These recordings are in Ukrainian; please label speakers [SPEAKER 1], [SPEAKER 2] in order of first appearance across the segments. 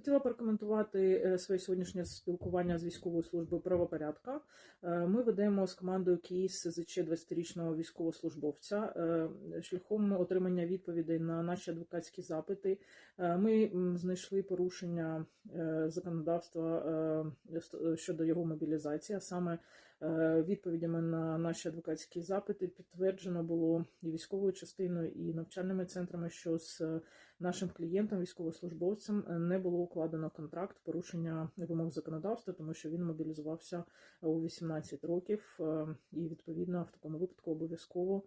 [SPEAKER 1] Хотіла прокоментувати е, своє сьогоднішнє спілкування з військовою службою правопорядка. Е, Ми ведемо з командою кейс СЗЧ 20-річного військовослужбовця е, шляхом отримання відповідей на наші адвокатські запити. Ми знайшли порушення законодавства ст- щодо його мобілізації, а саме відповідями на наші адвокатські запити підтверджено було і військовою частиною, і навчальними центрами, що з нашим клієнтом, військовослужбовцем, не було укладено контракт порушення вимог законодавства, тому що він мобілізувався у 18 років, е, і відповідно в такому випадку обов'язково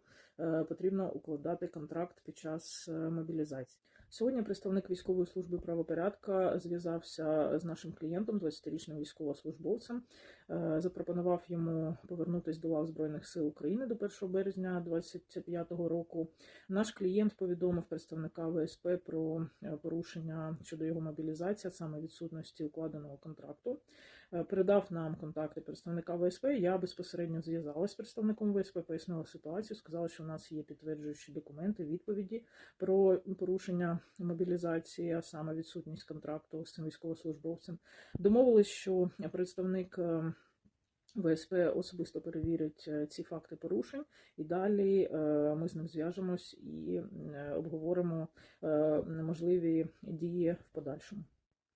[SPEAKER 1] потрібно укладати контракт під час е, мобілізації. Сьогодні представник військової служби правопорядка зв'язався з нашим клієнтом, 20-річним військовослужбовцем, е, запропонував йому повернутися до лав Збройних сил України до 1 березня 2025 року. Наш клієнт повідомив представника ВСП про е, порушення щодо його мобілізації, саме відсутності укладеного контракту. Е, Передав нам контакти представника ВСП. Я безпосередньо зв'язалася з представником ВСП, пояснила ситуацію, сказала, що у нас є підтверджуючі документи, відповіді про порушення мобілізації, а саме відсутність контракту з цим військовослужбовцем. Домовились, що представник. е, ВСП особисто перевірить е, ці факти порушень, і далі ми з ним зв'яжемось і обговоримо можливі дії в подальшому.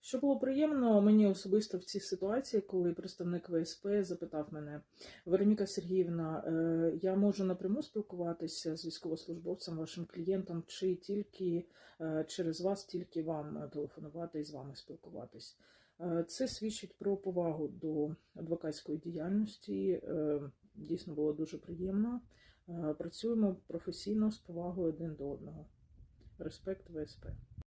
[SPEAKER 1] Що було приємно мені особисто в цій ситуації, коли представник ВСП запитав мене, Вероніка Сергіївна, е, я можу напряму спілкуватися з військовослужбовцем, вашим клієнтом, чи тільки е, через вас, тільки вам телефонувати і з вами спілкуватись? Е, Це свідчить про повагу до адвокатської діяльності. Дійсно було дуже приємно. Працюємо професійно з повагою один до одного. Респект ВСП.